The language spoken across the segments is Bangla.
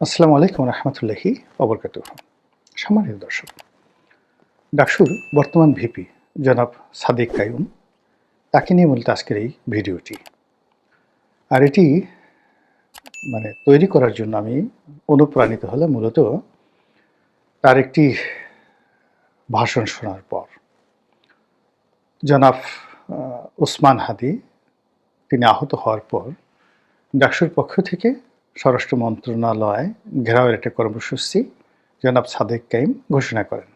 আসসালামু আলাইকুম রহমতুল্লাহি অবরকাত সম্মানিত দর্শক, ডাকসুর বর্তমান ভিপি জনাব সাদিক কায়ুম তাকে নিয়ে মূলত আজকের এই ভিডিওটি। আর এটি মানে তৈরি করার জন্য আমি অনুপ্রাণিত হলাম মূলত তার একটি ভাষণ শোনার পর। জনাব ওসমান হাদি, তিনি আহত হওয়ার পর ডাকসুর পক্ষ থেকে স্বরাষ্ট্র মন্ত্রণালয় ঘেরাওয়ের একটা কর্মসূচি জনাব সাদেক কাইম ঘোষণা করেন।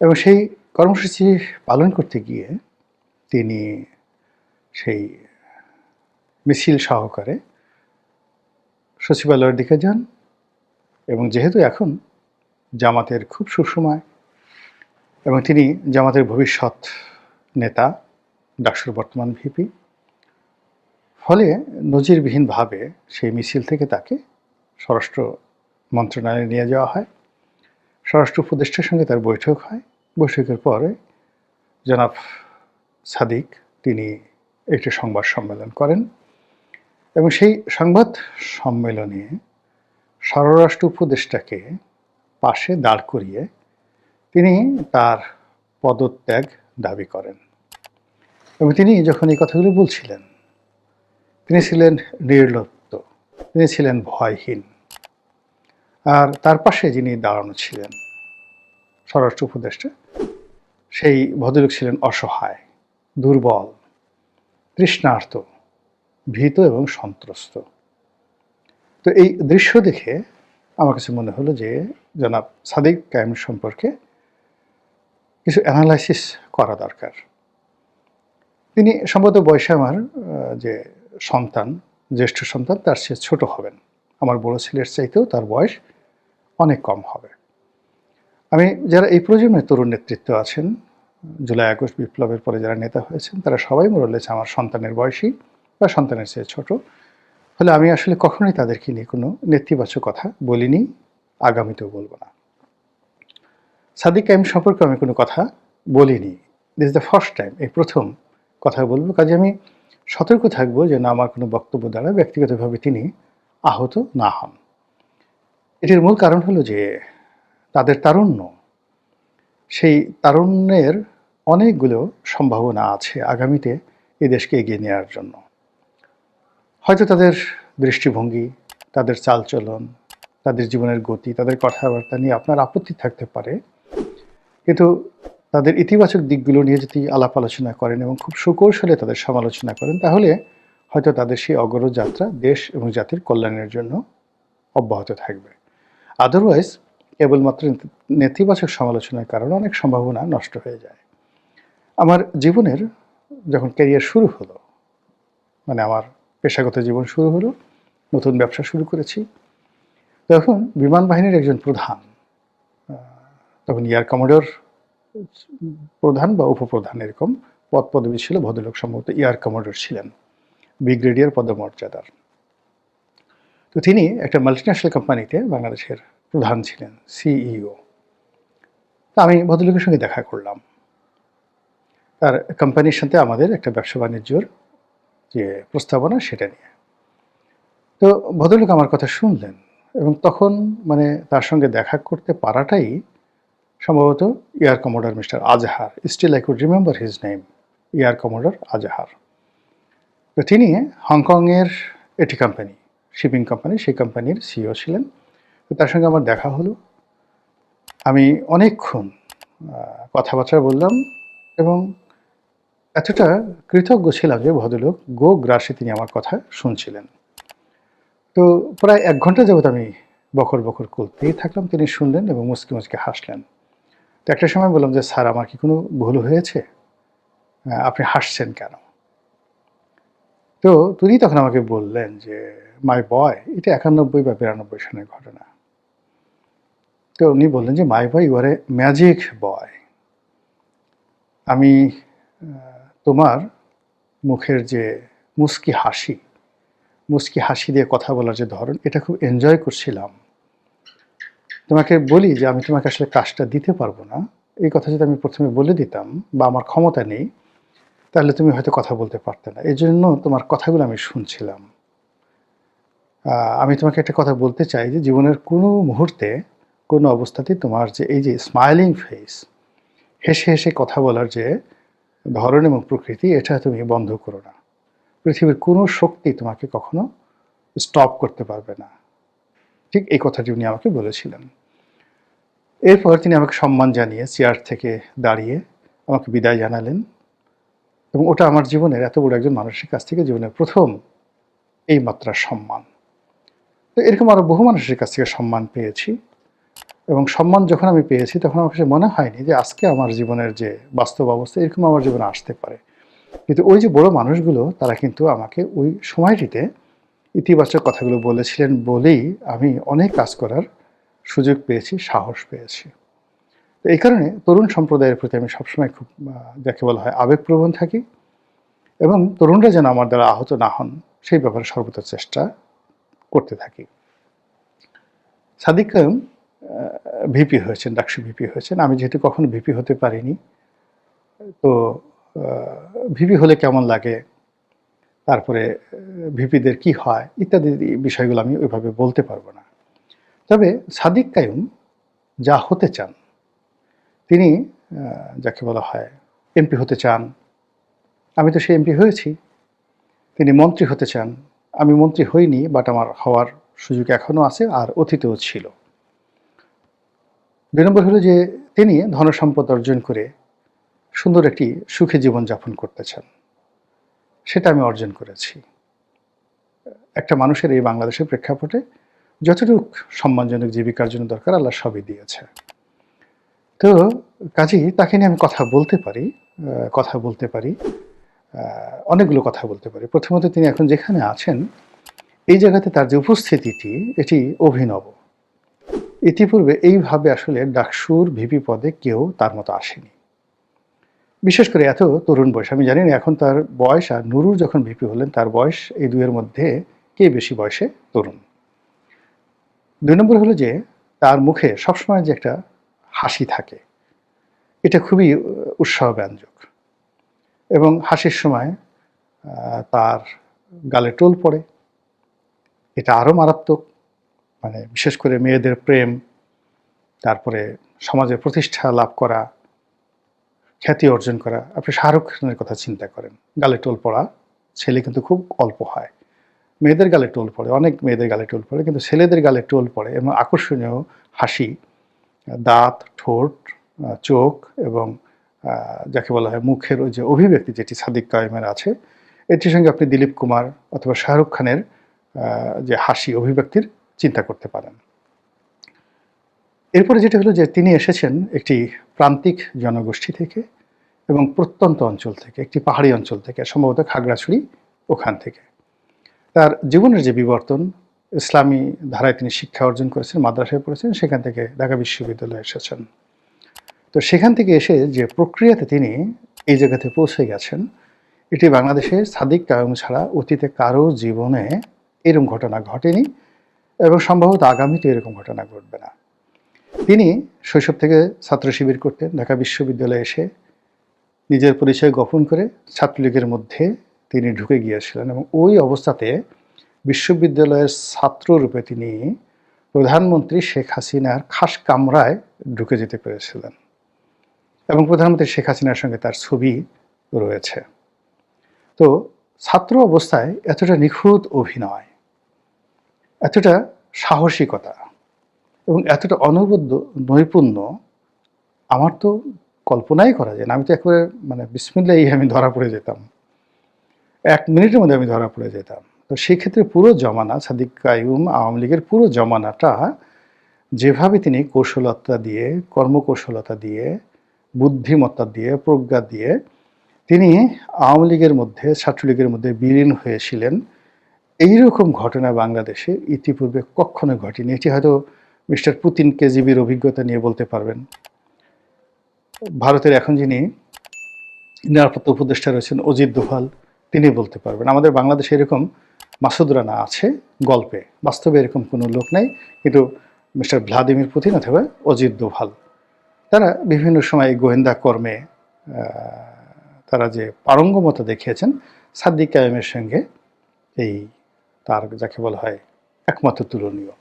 এবং সেই কর্মসূচি পালন করতে গিয়ে তিনি সেই মিছিল সহকারে সচিবালয়ের দিকে যান এবং যেহেতু এখন জামাতের খুব সুসময় এবং তিনি জামাতের ভবিষ্যৎ নেতা, ডাকসুর বর্তমান ভিপি ফলে নজিরবিহীনভাবে সেই মিছিল থেকে তাকে স্বরাষ্ট্র মন্ত্রণালয়ে নিয়ে যাওয়া হয়। স্বরাষ্ট্র উপদেষ্টার সঙ্গে তার বৈঠক হয়। বৈঠকের পরে জনাব সাদিক তিনি একটি সংবাদ সম্মেলন করেন এবং সেই সংবাদ সম্মেলনে স্বরাষ্ট্র উপদেষ্টাকে পাশে দাঁড় করিয়ে তিনি তার পদত্যাগ দাবি করেন। এবং তিনি যখন এই কথাগুলো বলছিলেন তিনি ছিলেন নির্লিপ্ত তিনি ছিলেন ভয়হীন। আর তার পাশে যিনি দাঁড়ানো ছিলেন, স্বরাষ্ট্র উপদেষ্টা, সেই ভদ্রলোক ছিলেন অসহায়, দুর্বল, তৃষ্ণার্ত, ভীত এবং সন্ত্রস্ত। তো এই দৃশ্য দেখে আমার কাছে মনে হলো যে জনাব সাদিক কায়েম সম্পর্কে কিছু অ্যানালাইসিস করা দরকার। তিনি সম্ভবত বয়সে আমার যে সন্তান, জ্যেষ্ঠ সন্তান, তার সে ছোট হবেন। আমার বড় ছেলের চাইতেও তার বয়স অনেক কম হবে। আমি যারা এই প্রজন্মের তরুণ নেতৃত্ব আছেন, জুলাই, আগস্ট বিপ্লবের পরে যারা নেতা হয়েছেন, তারা সবাই মরলেছে আমার সন্তানের বয়সী বা সন্তানের চেয়ে ছোট। ফলে আমি আসলে কখনোই তাদেরকে নিয়ে কোনো নেতিবাচক কথা বলিনি, আগামীতেও বলব না। সাদিক কাইম সম্পর্কে আমি কোনো কথা বলিনি। দিস দ্য ফার্স্ট টাইম এই প্রথম কথা বলব। কাজে আমি সতর্ক থাকব যে না, আমার কোনো বক্তব্য দ্বারা ব্যক্তিগতভাবে তিনি আহত না হন। এটির মূল কারণ হলো যে তাদের তারুণ্য, সেই তারুণ্যের অনেকগুলো সম্ভাবনা আছে আগামীতে এই দেশকে এগিয়ে নেওয়ার জন্য। হয়তো তাদের দৃষ্টিভঙ্গি, তাদের চালচলন, তাদের জীবনের গতি, তাদের কথাবার্তা নিয়ে আপনার আপত্তি থাকতে পারে। কিন্তু তাদের ইতিবাচক দিকগুলো নিয়ে যদি আলাপ আলোচনা করেন এবং খুব সুকৌশলে তাদের সমালোচনা করেন, তাহলে হয়তো তাদের সেই অগ্রযাত্রা যাত্রা দেশ এবং জাতির কল্যাণের জন্য অব্যাহত থাকবে। আদারওয়াইজ কেবলমাত্র নেতিবাচক সমালোচনার কারণে অনেক সম্ভাবনা নষ্ট হয়ে যায়। আমার জীবনের যখন ক্যারিয়ার শুরু হলো মানে আমার পেশাগত জীবন শুরু হলো, নতুন ব্যবসা শুরু করেছি, তখন বিমান বাহিনীর একজন প্রধান তখন এয়ার কমোডর প্রধান বা উপপ্রধান এরকম পদ পদবী ছিল, ভদ্রলোক সম্ভবত এয়ার কমান্ডার ছিলেন, ব্রিগেডিয়ার পদমর্যাদার। তো তিনি একটা মাল্টিন্যাশনাল কোম্পানিতে বাংলাদেশের প্রধান ছিলেন সিইও তা আমি ভদ্রলোকের সঙ্গে দেখা করলাম। তার কোম্পানির সাথে আমাদের একটা ব্যবসা বাণিজ্যর যে প্রস্তাবনা সেটা নিয়ে। তো ভদ্রলোক আমার কথা শুনলেন এবং তখন মানে তার সঙ্গে দেখা করতে পারাটাই সম্ভবত air commodore mister Azhar. Still I could remember his name air commodore Azhar. তো তিনি হংকংয়ের এটি কোম্পানি শিপিং কোম্পানি সেই কোম্পানির সিও ছিলেন। তো তার সঙ্গে আমার দেখা হলো। আমি অনেকক্ষণ কথাবার্তা বললাম এবং এতটা কৃতজ্ঞ ছিলাম যে ভদ্রলোক গো গ্রাসে তিনি আমার কথা শুনছিলেন। তো প্রায় এক ঘণ্টা যাবত আমি বকর বকর করতেই থাকলাম। তিনি শুনলেন এবং মুসকে মুসকে হাসলেন। তো একটা সময় বললাম যে, স্যার, আমার কি কোনো ভুল হয়েছে? আপনি হাসছেন কেন? তো তিনি তখন আমাকে বললেন যে মাই বয় এটা একানব্বই বা বিরানব্বই সনের ঘটনা। তো উনি বললেন যে মাই boy you R a magic বয় আমি তোমার মুখের যে মুস্কি হাসি মুস্কি হাসি দিয়ে কথা বলার যে ধরন, এটা খুব এনজয় করছিলাম। তোমাকে বলি যে আমি তোমাকে আসলে কাজটা দিতে পারব না। এই কথা যদি আমি প্রথমে বলে দিতাম বা আমার ক্ষমতা নেই, তাহলে তুমি হয়তো কথা বলতে পারতে না। এই জন্য তোমার কথাগুলো আমি শুনছিলাম। আমি তোমাকে একটা কথা বলতে চাই যে জীবনের কোনো মুহূর্তে, কোনো অবস্থাতেই তোমার যে এই যে স্মাইলিং ফেস হেসে হেসে কথা বলার যে ধরন এবং প্রকৃতি, এটা তুমি বন্ধ করো না। পৃথিবীর কোনো শক্তি তোমাকে কখনো স্টপ করতে পারবে না। ঠিক এই কথাটি উনি আমাকে বলেছিলেন। এরপর তিনি আমাকে সম্মান জানিয়ে চেয়ার থেকে দাঁড়িয়ে আমাকে বিদায় জানালেন এবং ওটা আমার জীবনের এত বড় একজন মানুষের কাছ থেকে জীবনের প্রথম এই মাত্রার সম্মান। তো এরকম আরও বহু মানুষের কাছ থেকে সম্মান পেয়েছি এবং সম্মান যখন আমি পেয়েছি তখন আমার কাছে মনে হয়নি যে আজকে আমার জীবনের যে বাস্তব অবস্থা এরকম আমার জীবনে আসতে পারে। কিন্তু ওই যে বড় মানুষগুলো তারা কিন্তু আমাকে ওই সময়টিতে ইতিবাচক কথাগুলো বলেছিলেন বলেই আমি অনেক কাজ করার সুযোগ পেয়েছি, সাহস পেয়েছি। তো এই কারণে তরুণ সম্প্রদায়ের প্রতি আমি সবসময় খুব যাকে বলা হয় আবেগপ্রবণ থাকি এবং তরুণরা যেন আমার দ্বারা আহত না হন, সেই ব্যাপারে সর্বদা চেষ্টা করতে থাকি। সাদিক কায়ুম ভিপি হয়েছেন, ডাকসু ভিপি হয়েছেন। আমি যেহেতু কখনো ভিপি হতে পারিনি, তো ভিপি হলে কেমন লাগে? তারপরে ভিপিদের কি হয়, ইত্যাদি বিষয়গুলো আমি ওইভাবে বলতে পারব না। তবে সাদিক কায়ুম যা হতে চান, তিনি যাকে বলা হয় এমপি হতে চান, আমি তো সে এমপি হয়েছি। তিনি মন্ত্রী হতে চান, আমি মন্ত্রী হইনি বাট আমার হওয়ার সুযোগ এখনও আছে আর অতীতেও ছিল। দুই নম্বর হলো যে তিনি ধনসম্পদ অর্জন করে সুন্দর একটি সুখী জীবনযাপন করতে চান। সেটা আমি অর্জন করেছি। একটা মানুষের এই বাংলাদেশের প্রেক্ষাপটে যতটুক সম্মানজনক জীবিকার জন্য দরকার, আল্লাহ সবই দিয়েছে। তো কাজেই তাকে নিয়ে আমি কথা বলতে পারি কথা বলতে পারি অনেকগুলো কথা বলতে পারি। প্রথমত তিনি এখন যেখানে আছেন, এই জায়গাতে তার যে উপস্থিতিটি, এটি অভিনব। ইতিপূর্বে এইভাবে আসলে ডাকসুর ভিপি পদে কেউ তার মতো আসেনি। বিশেষ করে এত তরুণ বয়স, আমি জানি না এখন তার বয়স আর নুরুর যখন ভিপি হলেন, তার বয়স এই দুয়ের মধ্যে কে বেশি বয়সে তরুণ? দুই নম্বর হলো যে তার মুখে সবসময় যে একটা হাসি থাকে, এটা খুবই উৎসাহ ব্যঞ্জক এবং হাসির সময় তার গালে টোল পড়ে, এটা আরও মারাত্মক মানে বিশেষ করে মেয়েদের প্রেম, তারপরে সমাজে প্রতিষ্ঠা লাভ করা খ্যাতি অর্জন করা। আপনি শাহরুখ খানের কথা চিন্তা করেন। গালে টোল পড়া, ছেলে কিন্তু খুব অল্প হয়। মেয়েদের গালে টোল পড়ে, অনেক মেয়েদের গালে টোল পড়ে, কিন্তু ছেলেদের গালে টোল পড়ে এবং আকর্ষণীয় হাসি, দাঁত, ঠোঁট চোখ এবং যাকে বলা হয় মুখের ওই যে অভিব্যক্তি যেটি সাদিক কায়েমের আছে, এটির সঙ্গে আপনি দিলীপ কুমার অথবা শাহরুখ খানের যে হাসি অভিব্যক্তির চিন্তা করতে পারেন। এরপরে যেটা হলো যে তিনি এসেছেন একটি প্রান্তিক জনগোষ্ঠী থেকে এবং প্রত্যন্ত অঞ্চল থেকে, একটি পাহাড়ি অঞ্চল থেকে, সম্ভবত খাগড়াছড়ি ওখান থেকে। তার জীবনের যে বিবর্তন, ইসলামী ধারায় তিনি শিক্ষা অর্জন করেছেন, মাদ্রাসায় পড়েছেন, সেখান থেকে ঢাকা বিশ্ববিদ্যালয়ে এসেছেন। তো সেখান থেকে এসে যে প্রক্রিয়াতে তিনি এই জায়গাতে পৌঁছে গেছেন, এটি বাংলাদেশে সাদিক কায়ুম ছাড়া অতীতে কারও জীবনে এরকম ঘটনা ঘটেনি এবং সম্ভবত আগামীতে এরকম ঘটনা ঘটবে না। তিনি শৈশব থেকে ছাত্র শিবির করতেন, ঢাকা বিশ্ববিদ্যালয়ে এসে নিজের পরিচয় গোপন করে ছাত্রলীগের মধ্যে তিনি ঢুকে গিয়েছিলেন এবং ওই অবস্থাতে বিশ্ববিদ্যালয়ের ছাত্ররূপে তিনি প্রধানমন্ত্রী শেখ হাসিনার খাস কামরায় ঢুকে যেতে পেরেছিলেন এবং প্রধানমন্ত্রী শেখ হাসিনার সঙ্গে তার ছবি রয়েছে। তো ছাত্র অবস্থায় এতটা নিখুঁত অভিনয়, এতটা সাহসিকতা এবং এতটা অনবদ্য নৈপুণ্য আমার তো কল্পনাই করা যায় না। আমি তো একবারে মানে বিসমিল্লাই আমি ধরা পড়ে যেতাম। এক মিনিটের মধ্যে আমি ধরা পড়ে যেতাম। তো সেই ক্ষেত্রে পুরো জমানা, সাদিক কায়ুম, আওয়ামী লীগের পুরো জমানাটা যেভাবে তিনি কৌশলতা দিয়ে, কর্মকৌশলতা দিয়ে, বুদ্ধিমত্তা দিয়ে, প্রজ্ঞা দিয়ে তিনি আওয়ামী লীগের মধ্যে, ছাত্রলীগের মধ্যে বিলীন হয়েছিলেন, এইরকম ঘটনা বাংলাদেশে ইতিপূর্বে কখনো ঘটেনি। এটি হয়তো মিস্টার পুতিন কেজিবির অভিজ্ঞতা নিয়ে বলতে পারবেন। ভারতের এখন যিনি নিরাপত্তা উপদেষ্টা রয়েছেন অজিত দোভাল, তিনি বলতে পারবেন। আমাদের বাংলাদেশে এরকম মাসুদ রানা আছে গল্পে। বাস্তবে এরকম কোনো লোক নাই, কিন্তু মিস্টার ভ্লাদিমির পুতিন অথবা অজিত দোভাল। তারা বিভিন্ন সময় গোয়েন্দা কর্মে তারা যে পারঙ্গমতা দেখিয়েছেন, সাদ্দিক কায়েমের সঙ্গে এই তার যাকে বলা হয় একমাত্র তুলনীয়।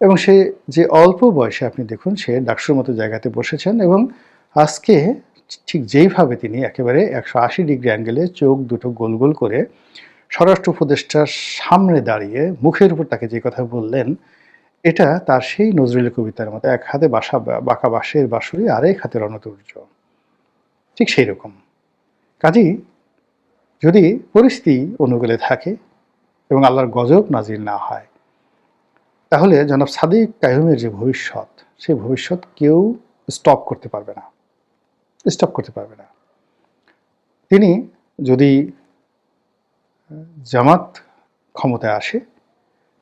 এবং সে যে অল্প বয়সে আপনি দেখুন, সে ডাকসুর মতো জায়গাতে বসেছেন এবং আজকে ঠিক যেইভাবে তিনি একেবারে একশো আশি ডিগ্রি অ্যাঙ্গেলে চোখ দুটো গোল গোল করে স্বরাষ্ট্র উপদেষ্টার সামনে দাঁড়িয়ে মুখের উপর তাকে যে কথা বললেন, এটা তার সেই নজরুলের কবিতার মতো এক হাতে বাসা বাঁকা বাঁশের বাঁশুরি, আরেক হাতে রণতুর্য। ঠিক সেই রকম কাজেই যদি পরিস্থিতি অনুকূলে থাকে এবং আল্লাহর গজব নাজির না হয়, তাহলে জনাব সাদিক কায়ুমের যে ভবিষ্যৎ সেই ভবিষ্যৎ কেউ স্টপ করতে পারবে না। স্টপ করতে পারবে না। তিনি যদি জামাত ক্ষমতায় আসে,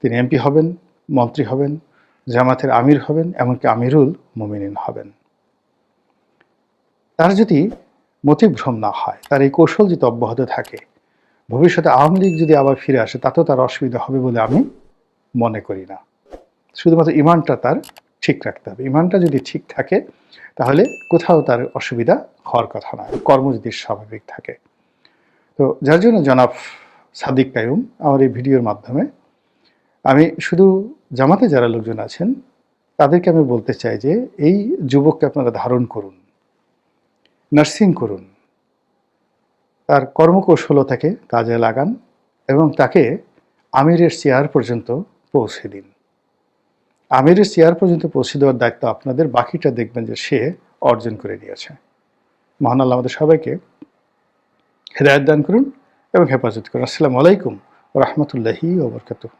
তিনি এমপি হবেন, মন্ত্রী হবেন, জামাতের আমির হবেন, এমনকি আমিরুল মোমিনিন হবেন। তার যদি মতিভ্রম না হয়, তার এই কৌশল যদি অব্যাহত থাকে, ভবিষ্যতে আওয়ামী লীগ যদি আবার ফিরে আসে, তাতেও তার অসুবিধা হবে বলে আমি মনে করি না। শুধুমাত্র ইমানটা তার ঠিক রাখতে হবে। ইমানটা যদি ঠিক থাকে, তাহলে কোথাও তার অসুবিধা হওয়ার কথা নয়। কর্ম যদি স্বাভাবিক থাকে। তো যার জন্য জনাব সাদিক কায়ুম আমার এই ভিডিওর মাধ্যমে আমি শুধু জামাতে যারা লোকজন আছেন, তাদেরকে আমি বলতে চাই যে, এই যুবককে আপনারা ধারণ করুন, নার্সিং করুন। তার কর্মকৌশলতাকে কাজে লাগান এবং তাকে আমিরের চেয়ার পর্যন্ত পৌঁছে দিন। আমিরের চেয়ার পর্যন্ত পৌঁছে দেওয়ার দায়িত্ব আপনাদের, বাকিটা দেখবেন যে সে অর্জন করে নিয়েছে। মহান আল্লাহ আমাদের সবাইকে হেদায়ত দান করুন এবং হেফাজত করুন। আসসালামু আলাইকুম রহমতুল্লাহি ওবরকাতুহ